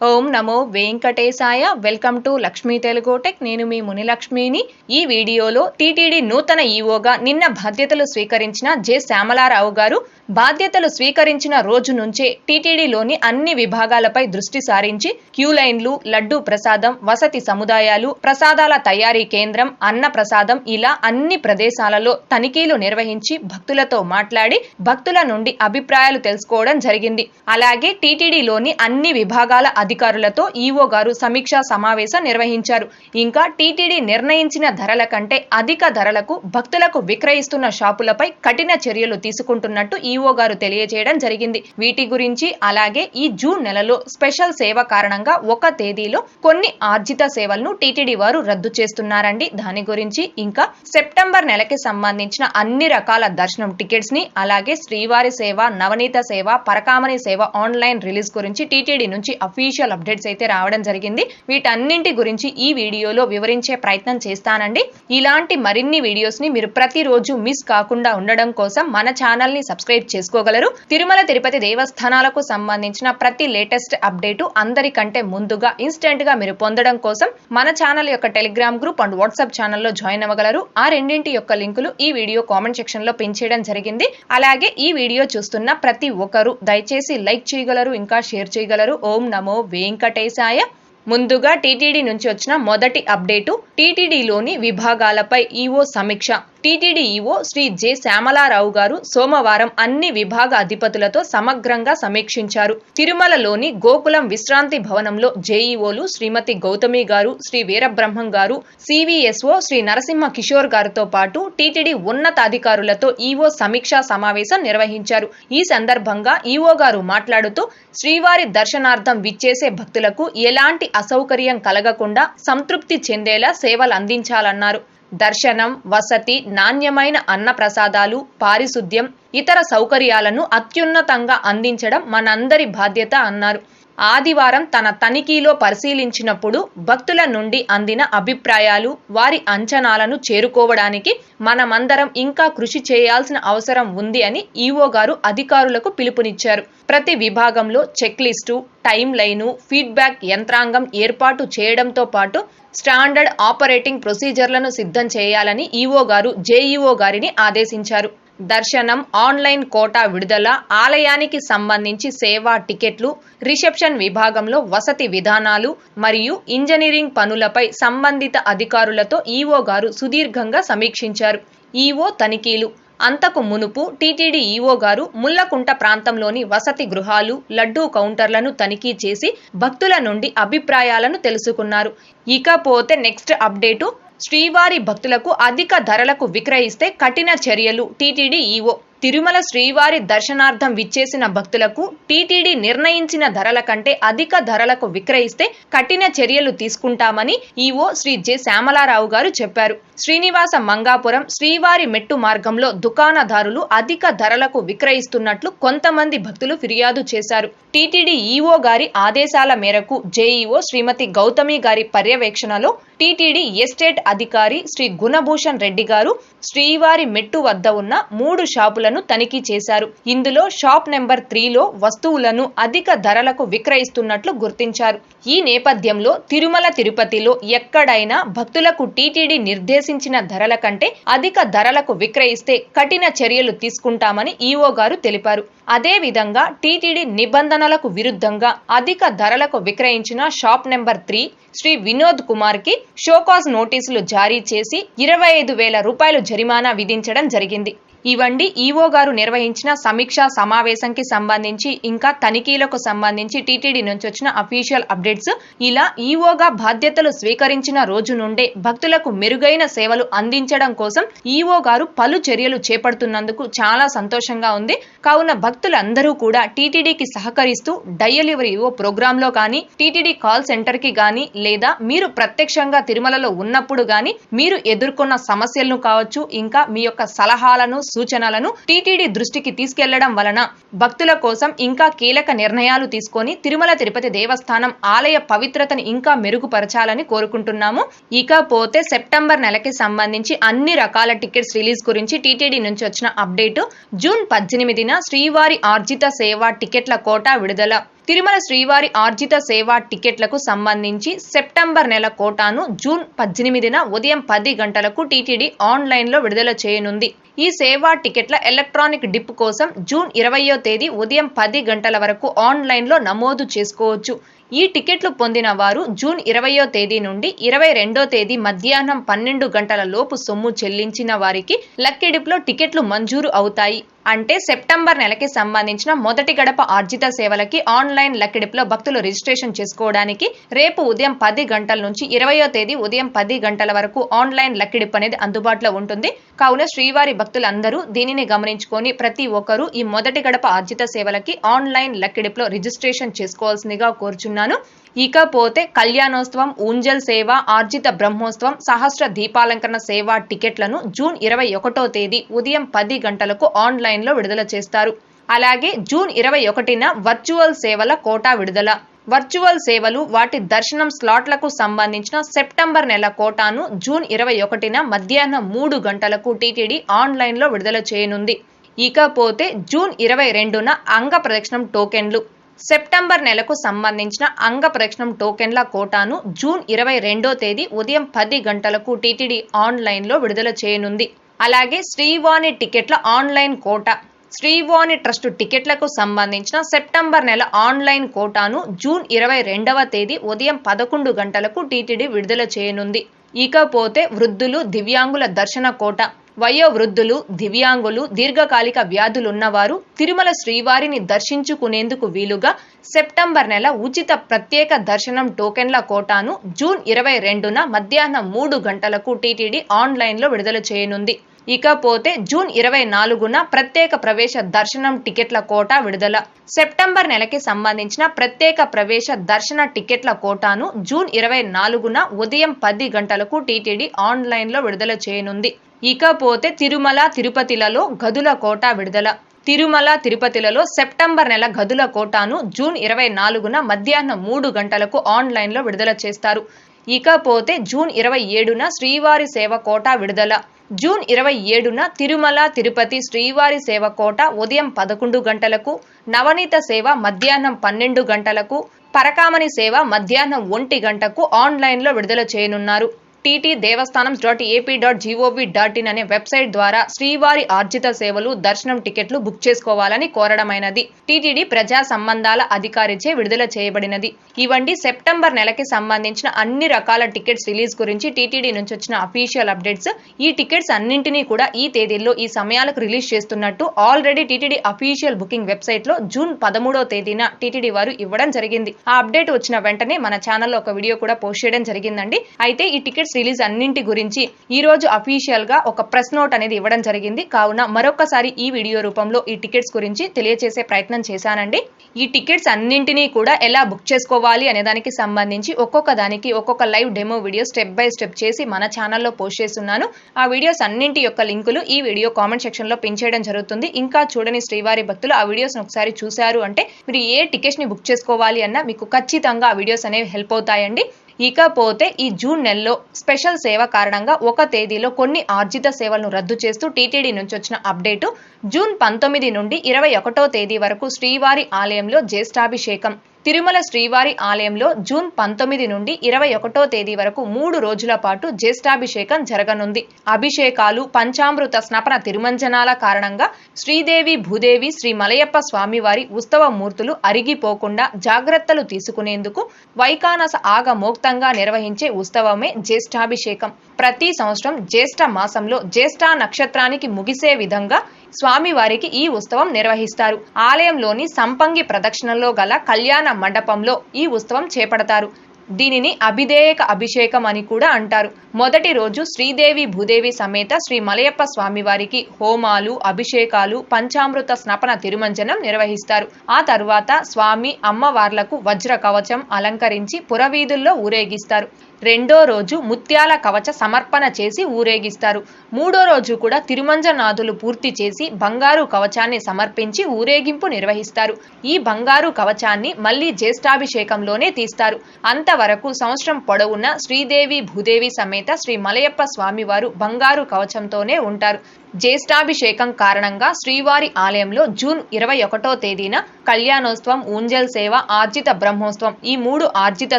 ఓం నమో వెంకటేశాయ. Welcome to Lakshmi Telugu tech. నేను మీ మునిలక్ష్మిని. ఈ వీడియోలో టీటీడీ నూతన ఈవోగా నిన్న బాధ్యతలు స్వీకరించిన జె. శ్యామలారావు గారు బాధ్యతలు స్వీకరించిన రోజు నుంచే టీటీడీలోని అన్ని విభాగాలపై దృష్టి సారించి క్యూ లైన్లు లడ్డూ ప్రసాదం వసతి సముదాయాలు ప్రసాదాల తయారీ కేంద్రం అన్న ప్రసాదం ఇలా అన్ని ప్రదేశాలలో తనిఖీలు నిర్వహించి భక్తులతో మాట్లాడి భక్తుల నుండి అభిప్రాయాలు తెలుసుకోవడం జరిగింది. అలాగే టీటీడీలోని అన్ని విభాగాల అధికారులతో ఈవో గారు సమీక్షా సమావేశం నిర్వహించారు. ఇంకా టీటీడీ నిర్ణయించిన ధరల కంటే అధిక ధరలకు భక్తులకు విక్రయిస్తున్న షాపులపై కఠిన చర్యలు తీసుకుంటున్నట్టు ఈవో గారు తెలియజేయడం జరిగింది. వీటి గురించి అలాగే ఈ జూన్ నెలలో స్పెషల్ సేవ కారణంగా ఒక తేదీలో కొన్ని ఆర్జిత సేవలను టీటీడీ వారు రద్దు చేస్తున్నారండి. దాని గురించి ఇంకా సెప్టెంబర్ నెలకి సంబంధించిన అన్ని రకాల దర్శనం టికెట్స్ని అలాగే శ్రీవారి సేవ నవనీత సేవ పరకామణి సేవ ఆన్లైన్ రిలీజ్ గురించి టీటీడీ నుంచి అఫీషియల్ అప్డేట్స్ అయితే రావడం జరిగింది. వీటన్నింటి గురించి ఈ వీడియోలో వివరించే ప్రయత్నం చేస్తానండి. ఇలాంటి మరిన్ని వీడియోస్ని మీరు ప్రతిరోజు మిస్ కాకుండా ఉండడం కోసం మన ఛానల్ని సబ్స్క్రైబ్ చేసుకోగలరు. తిరుమల తిరుపతి దేవస్థానాలకు సంబంధించిన ప్రతి లేటెస్ట్ అప్డేటు అందరికంటే ముందుగా ఇన్స్టెంట్గా మీరు పొందడం కోసం మన ఛానల్ యొక్క టెలిగ్రామ్ గ్రూప్ అండ్ వాట్సాప్ ఛానల్లో జాయిన్ అవ్వగలరు. ఆ రెండింటి యొక్క లింకులు ఈ వీడియో కామెంట్ సెక్షన్లో పిన్ చేయడం జరిగింది. అలాగే ఈ వీడియో చూస్తున్న ప్రతి ఒక్కరు దయచేసి లైక్ చేయగలరు ఇంకా షేర్ చేయగలరు. ఓం నమో వెంకటేశాయ. ముందుగా టీటీడీ నుంచి వచ్చిన మొదటి అప్డేటు టీటీడీలోని విభాగాలపై ఈవో సమీక్ష. TTD EO Shri J Syamala Rao garu సోమవారం అన్ని విభాగ అధిపతులతో సమగ్రంగా సమీక్షించారు. తిరుమలలోని గోకులం విశ్రాంతి భవనంలో జేఈఓలు శ్రీమతి గౌతమి గారు శ్రీ వీరబ్రహ్మం గారు సివిఎస్ఓ శ్రీ నరసింహ కిషోర్ గారితో పాటు టీటీడీ ఉన్నతాధికారులతో ఈవో సమీక్షా సమావేశం నిర్వహించారు. ఈ సందర్భంగా ఈవో గారు మాట్లాడుతూ శ్రీవారి దర్శనార్థం విచ్చేసే భక్తులకు ఎలాంటి అసౌకర్యం కలగకుండా సంతృప్తి చెందేలా సేవలు అందించాలన్నారు. దర్శనం వసతి నాణ్యమైన అన్న ప్రసాదాలు పారిశుద్ధ్యం ఇతర సౌకర్యాలను అత్యున్నతంగా అందించడం మనందరి బాధ్యత అన్నారు. ఆదివారం తన తనిఖీలో పరిశీలించినప్పుడు భక్తుల నుండి అందిన అభిప్రాయాలు వారి అంచనాలను చేరుకోవడానికి మనమందరం ఇంకా కృషి చేయాల్సిన అవసరం ఉంది అని ఈవో గారు అధికారులకు పిలుపునిచ్చారు. ప్రతి విభాగంలో check list time line feedback యంత్రాంగం ఏర్పాటు చేయడంతో పాటు స్టాండర్డ్ ఆపరేటింగ్ ప్రొసీజర్లను సిద్ధం చేయాలని ఈవో గారు జేఈఓ గారిని ఆదేశించారు. దర్శనం ఆన్లైన్ కోటా విడుదల ఆలయానికి సంబంధించి సేవా టికెట్లు రిసెప్షన్ విభాగంలో వసతి విధానాలు మరియు ఇంజనీరింగ్ పనులపై సంబంధిత అధికారులతో ఈవో గారు సుదీర్ఘంగా సమీక్షించారు. ఈవో తనిఖీలు. అంతకు మునుపు టీటీడీ ఈవో గారు ముల్లకుంట ప్రాంతంలోని వసతి గృహాలు లడ్డూ కౌంటర్లను తనిఖీ చేసి భక్తుల నుండి అభిప్రాయాలను తెలుసుకున్నారు. ఇకపోతే నెక్స్ట్ అప్డేటు శ్రీవారి భక్తులకు అధిక ధరలకు విక్రయిస్తే కఠిన చర్యలు. TTD EO. తిరుమల శ్రీవారి దర్శనార్థం విచ్చేసిన భక్తులకు టీటీడీ నిర్ణయించిన ధరల కంటే అధిక ధరలకు విక్రయిస్తే కఠిన చర్యలు తీసుకుంటామని ఈవో శ్రీ జె. శ్యామలారావు గారు చెప్పారు. శ్రీనివాస మంగాపురం శ్రీవారి మెట్టు మార్గంలో దుకాణదారులు అధిక ధరలకు విక్రయిస్తున్నట్లు కొంతమంది భక్తులు ఫిర్యాదు చేశారు. టీటీడీ ఈవో గారి ఆదేశాల మేరకు జేఈఓ శ్రీమతి గౌతమి గారి పర్యవేక్షణలో టీటీడీ ఎస్టేట్ అధికారి శ్రీ గుణభూషణ్ రెడ్డి గారు శ్రీవారి మెట్టు వద్ద ఉన్న మూడు షాపులను తనిఖీ చేశారు. ఇందులో షాప్ నెంబర్ త్రీలో వస్తువులను అధిక ధరలకు విక్రయిస్తున్నట్లు గుర్తించారు. ఈ నేపథ్యంలో తిరుమల తిరుపతిలో ఎక్కడైనా భక్తులకు టీటీడీ నిర్దేశించిన ధరల కంటే అధిక ధరలకు విక్రయిస్తే కఠిన చర్యలు తీసుకుంటామని ఈవో గారు తెలిపారు. అదేవిధంగా టీటీడీ నిబంధనలకు విరుద్ధంగా అధిక ధరలకు విక్రయించిన shop number three Shri Vinod కుమార్కి షోకాస్ నోటీసులు జారీ చేసి ఇరవై ఐదు వేల రూపాయలు జరిమానా విధించడం జరిగింది. ఇవండి ఈవో గారు నిర్వహించిన సమీక్షా సమావేశంకి సంబంధించి ఇంకా తనిఖీలకు సంబంధించి టీటీడీ నుంచి వచ్చిన అఫీషియల్ అప్డేట్స్. ఇలా ఈవోగా బాధ్యతలు స్వీకరించిన రోజు నుండే భక్తులకు మెరుగైన సేవలు అందించడం కోసం ఈవో గారు పలు చర్యలు చేపడుతున్నందుకు చాలా సంతోషంగా ఉంది. కావున భక్తులందరూ కూడా టీటీడీకి సహకరిస్తూ డయలివరీ ఓ ప్రోగ్రాంలో కానీ టీటీడీ కాల్ సెంటర్కి కానీ లేదా మీరు ప్రత్యక్షంగా తిరుమలలో ఉన్నప్పుడు కానీ మీరు ఎదుర్కొన్న సమస్యలను కావచ్చు ఇంకా మీ యొక్క సలహాలను సూచనలను టీటీడీ దృష్టికి తీసుకెళ్ళడం వలన భక్తుల కోసం ఇంకా కీలక నిర్ణయాలు తీసుకొని తిరుమల తిరుపతి దేవస్థానం ఆలయ పవిత్రతను ఇంకా మెరుగుపరచాలని కోరుకుంటున్నాము. ఇకపోతే సెప్టెంబర్ నెలకి సంబంధించి అన్ని రకాల టికెట్స్ రిలీజ్ గురించి టీటీడీ నుంచి వచ్చిన అప్డేట్ జూన్ పద్దెనిమిదిన శ్రీవారి ఆర్జిత సేవ టికెట్ల కోటా విడుదల. తిరుమల శ్రీవారి ఆర్జిత సేవ టికెట్లకు సంబంధించి సెప్టెంబర్ నెల కోటాను జూన్ పద్దెనిమిదిన ఉదయం పది గంటలకు టీటీడీ ఆన్లైన్లో విడుదల చేయనుంది. ఈ సేవా టికెట్ల ఎలక్ట్రానిక్ డిప్ కోసం జూన్ ఇరవయో తేదీ ఉదయం పది గంటల వరకు ఆన్లైన్లో నమోదు చేసుకోవచ్చు. ఈ టికెట్లు పొందిన వారు జూన్ ఇరవయో తేదీ నుండి ఇరవై రెండో తేదీ మధ్యాహ్నం పన్నెండు గంటల లోపు సొమ్ము చెల్లించిన వారికి లక్కీ డిప్లో టికెట్లు మంజూరు అవుతాయి. అంటే సెప్టెంబర్ నెలకి సంబంధించిన మొదటి గడప ఆర్జిత సేవలకి ఆన్లైన్ లక్కిడిప్లో భక్తులు రిజిస్ట్రేషన్ చేసుకోవడానికి రేపు ఉదయం పది గంటల నుంచి ఇరవయో తేదీ ఉదయం పది గంటల వరకు ఆన్లైన్ లక్కిడిప్ అనేది అందుబాటులో ఉంటుంది. కావున శ్రీవారి భక్తులందరూ దీనిని గమనించుకొని ప్రతి ఒక్కరూ ఈ మొదటి గడప ఆర్జిత సేవలకి ఆన్లైన్ లక్కిడిప్లో రిజిస్ట్రేషన్ చేసుకోవాల్సిందిగా కోరుచున్నాను. ఇకపోతే కళ్యాణోత్సవం ఊంజల్ సేవ ఆర్జిత బ్రహ్మోత్సవం సహస్ర దీపాలంకరణ సేవ టికెట్లను జూన్ ఇరవై ఒకటో తేదీ ఉదయం పది గంటలకు ఆన్లైన్లో విడుదల చేస్తారు. అలాగే జూన్ ఇరవై ఒకటిన వర్చువల్ సేవల కోటా విడుదల. వర్చువల్ సేవలు వాటి దర్శనం స్లాట్లకు సంబంధించిన సెప్టెంబర్ నెల కోటాను జూన్ ఇరవై ఒకటిన మధ్యాహ్నం మూడు గంటలకు టీటీడీ ఆన్లైన్లో విడుదల చేయనుంది. ఇకపోతే జూన్ ఇరవై రెండున అంగ ప్రదక్షిణం టోకెన్లు. సెప్టెంబర్ నెలకు సంబంధించిన అంగ ప్రక్షణం టోకెన్ల కోటాను జూన్ ఇరవై రెండో తేదీ ఉదయం పది గంటలకు టీటీడీ ఆన్లైన్లో విడుదల చేయనుంది. అలాగే శ్రీవాణి టికెట్ల ఆన్లైన్ కోట శ్రీవాణి ట్రస్ట్ టికెట్లకు సంబంధించిన సెప్టెంబర్ నెల ఆన్లైన్ కోటాను జూన్ ఇరవై రెండవ తేదీ ఉదయం పదకొండు గంటలకు టీటీడీ విడుదల చేయనుంది. ఇకపోతే వృద్ధులు దివ్యాంగుల దర్శన కోట వయోవృద్ధులు దివ్యాంగులు దీర్ఘకాలిక వ్యాధులున్నవారు తిరుమల శ్రీవారిని దర్శించుకునేందుకు వీలుగా సెప్టెంబర్ నెల ఉచిత ప్రత్యేక దర్శనం టోకెన్ల కోటాను జూన్ ఇరవై రెండున మధ్యాహ్నం మూడు గంటలకు టీటీడీ ఆన్లైన్లో విడుదల చేయనుంది. ఇకపోతే జూన్ ఇరవై నాలుగున ప్రత్యేక ప్రవేశ దర్శనం టికెట్ల కోటా విడుదల. సెప్టెంబర్ నెలకి సంబంధించిన ప్రత్యేక ప్రవేశ దర్శన టికెట్ల కోటాను జూన్ ఇరవై నాలుగున ఉదయం పది గంటలకు టీటీడీ ఆన్లైన్లో విడుదల చేయనుంది. ఇకపోతే తిరుమల తిరుపతిలలో గదుల కోటా విడుదల. తిరుమల తిరుపతిలలో సెప్టెంబర్ నెల గదుల కోటాను జూన్ ఇరవై నాలుగున మధ్యాహ్నం మూడు గంటలకు ఆన్లైన్లో విడుదల చేస్తారు. ఇకపోతే జూన్ ఇరవై ఏడున శ్రీవారి సేవ కోట విడుదల. జూన్ ఇరవై ఏడున తిరుమల తిరుపతి శ్రీవారి సేవ కోట ఉదయం పదకొండు గంటలకు నవనీత సేవ మధ్యాహ్నం పన్నెండు గంటలకు పరకామణి సేవ మధ్యాహ్నం ఒంటి గంటకు ఆన్లైన్లో విడుదల చేయనున్నారు. TT Devasthanam dot AP dot G O V dot in అనే వెబ్సైట్ ద్వారా శ్రీవారి ఆర్జిత సేవలు దర్శనం టికెట్లు బుక్ చేసుకోవాలని కోరడమైనది. టీటీడీ ప్రజా సంబంధాల అధికారిచే విడుదల చేయబడినది. ఇవండి సెప్టెంబర్ నెలకి సంబంధించిన అన్ని రకాల టికెట్స్ రిలీజ్ గురించి టీటీడీ నుంచి వచ్చిన అఫీషియల్ అప్డేట్స్ ఈ టికెట్స్ అన్నింటినీ కూడా ఈ తేదీల్లో ఈ సమయాలకు రిలీజ్ చేస్తున్నట్టు ఆల్రెడీ టీటీడీ అఫీషియల్ బుకింగ్ వెబ్సైట్లో జూన్ పదమూడో తేదీన టీటీడీ వారు ఇవ్వడం జరిగింది. ఆ అప్డేట్ వచ్చిన వెంటనే మన ఛానల్లో ఒక వీడియో కూడా పోస్ట్ చేయడం జరిగిందండి. అయితే ఈ టికెట్స్ రిలీజ్ అన్నింటి గురించి ఈ రోజు అఫీషియల్గా ఒక ప్రెస్ నోట్ అనేది ఇవ్వడం జరిగింది. కావున మరొకసారి ఈ వీడియో రూపంలో ఈ టికెట్స్ గురించి తెలియజేసే ప్రయత్నం చేశానండి. ఈ టికెట్స్ అన్నింటినీ కూడా ఎలా బుక్ చేసుకోవాలి అనే దానికి సంబంధించి ఒక్కొక్క దానికి ఒక్కొక్క live demo video step by step చేసి మన ఛానల్లో పోస్ట్ చేస్తున్నాను. ఆ వీడియోస్ అన్నింటి యొక్క లింకులు ఈ వీడియో కామెంట్ సెక్షన్లో పిన్ చేయడం జరుగుతుంది. ఇంకా చూడని శ్రీవారి భక్తులు ఆ వీడియోస్ ఒకసారి చూశారు అంటే మీరు ఏ టికెట్స్ని బుక్ చేసుకోవాలి అన్నా మీకు ఖచ్చితంగా ఆ వీడియోస్ అనేవి హెల్ప్ అవుతాయండి. ఇకపోతే ఈ జూన్ నెలలో స్పెషల్ సేవ కారణంగా ఒక తేదీలో కొన్ని ఆర్జిత సేవలను రద్దు చేస్తూ టీటీడీ నుంచి వచ్చిన అప్డేటు జూన్ పంతొమ్మిది నుండి ఇరవై ఒకటో తేదీ వరకు శ్రీవారి ఆలయంలో జ్యేష్ఠాభిషేకం. తిరుమల శ్రీవారి ఆలయంలో జూన్ పంతొమ్మిది నుండి ఇరవై ఒకటో తేదీ వరకు మూడు రోజుల పాటు జ్యేష్ఠాభిషేకం జరగనుంది. అభిషేకాలు పంచామృత స్నపన తిరుమంజనాల కారణంగా శ్రీదేవి భూదేవి శ్రీ మలయప్ప స్వామివారి ఉత్సవ మూర్తులు అరిగిపోకుండా జాగ్రత్తలు తీసుకునేందుకు వైకానస ఆగమోక్తంగా నిర్వహించే ఉత్సవమే జ్యేష్ఠాభిషేకం. ప్రతి సంవత్సరం జ్యేష్ఠ మాసంలో జ్యేష్ఠ నక్షత్రానికి ముగిసే విధంగా స్వామివారికి ఈ ఉత్సవం నిర్వహిస్తారు. ఆలయంలోని సంపంగి ప్రదక్షిణలో గల కళ్యాణ మండపంలో ఈ ఉత్సవం చేపడతారు. దీనిని అభిధేయక అభిషేకం అని కూడా అంటారు. మొదటి రోజు శ్రీదేవి భూదేవి సమేత శ్రీ మలయప్ప స్వామివారికి హోమాలు అభిషేకాలు పంచామృత స్నపన తిరుమంజనం నిర్వహిస్తారు. ఆ తరువాత స్వామి అమ్మవార్లకు వజ్ర కవచం అలంకరించి పురవీధుల్లో ఊరేగిస్తారు. రెండో రోజు ముత్యాల కవచ సమర్పణ చేసి ఊరేగిస్తారు. మూడో రోజు కూడా తిరుమంజనాథులు పూర్తి చేసి బంగారు కవచాన్ని సమర్పించి ఊరేగింపు నిర్వహిస్తారు. ఈ బంగారు కవచాన్ని మళ్ళీ జ్యేష్ఠాభిషేకంలోనే తీస్తారు. అంతవరకు సంవత్సరం పొడవునా శ్రీదేవి భూదేవి సమేత శ్రీ మలయప్ప స్వామివారు బంగారు కవచంతోనే ఉంటారు. జ్యేష్ఠాభిషేకం కారణంగా శ్రీవారి ఆలయంలో జూన్ ఇరవై ఒకటో తేదీన కళ్యాణోత్సవం ఊంజల్ సేవ ఆర్జిత బ్రహ్మోత్సవం ఈ మూడు ఆర్జిత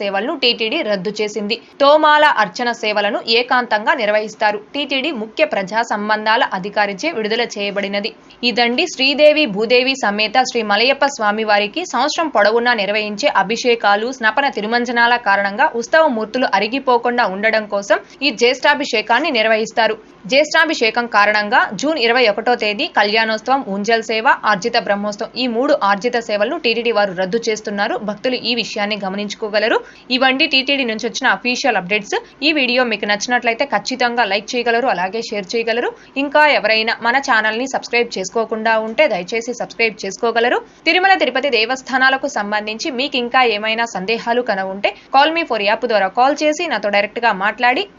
సేవలను టీటీడీ రద్దు చేసింది. తోమాల అర్చన సేవలను ఏకాంతంగా నిర్వహిస్తారు. టీటీడీ ముఖ్య ప్రజా సంబంధాల అధికారిచే విడుదల చేయబడినది. ఇదండి శ్రీదేవి భూదేవి సమేత శ్రీ మలయప్ప స్వామి వారికి సంవత్సరం పొడవునా నిర్వహించే అభిషేకాలు స్నపన తిరుమంజనాల కారణంగా ఉత్సవ మూర్తులు అరిగిపోకుండా ఉండడం కోసం ఈ జ్యేష్ఠాభిషేకాన్ని నిర్వహిస్తారు. జ్యేష్ఠాభిషేకం కారణంగా జూన్ ఇరవై ఒకటో తేదీ కళ్యాణోత్సవం ఉంజల్ సేవ ఆర్జిత బ్రహ్మోత్సవం ఈ మూడు ఆర్జిత సేవలను టీటీడీ వారు రద్దు చేస్తున్నారు. భక్తులు ఈ విషయాన్ని గమనించుకోగలరు. ఇవండి టీటీడీ నుంచి వచ్చిన అఫీషియల్ అప్డేట్స్ ఈ వీడియో మీకు నచ్చినట్లయితే ఖచ్చితంగా లైక్ చేయగలరు అలాగే షేర్ చేయగలరు. ఇంకా ఎవరైనా మన ఛానల్ని సబ్స్క్రైబ్ చేసుకోకుండా ఉంటే దయచేసి సబ్స్క్రైబ్ చేసుకోగలరు. తిరుమల తిరుపతి దేవస్థానాలకు సంబంధించి మీకు ఇంకా ఏమైనా సందేహాలు కన ఉంటే కాల్ మీ ఫోర్ యాప్ ద్వారా కాల్ చేసి నాతో డైరెక్ట్గా మాట్లాడి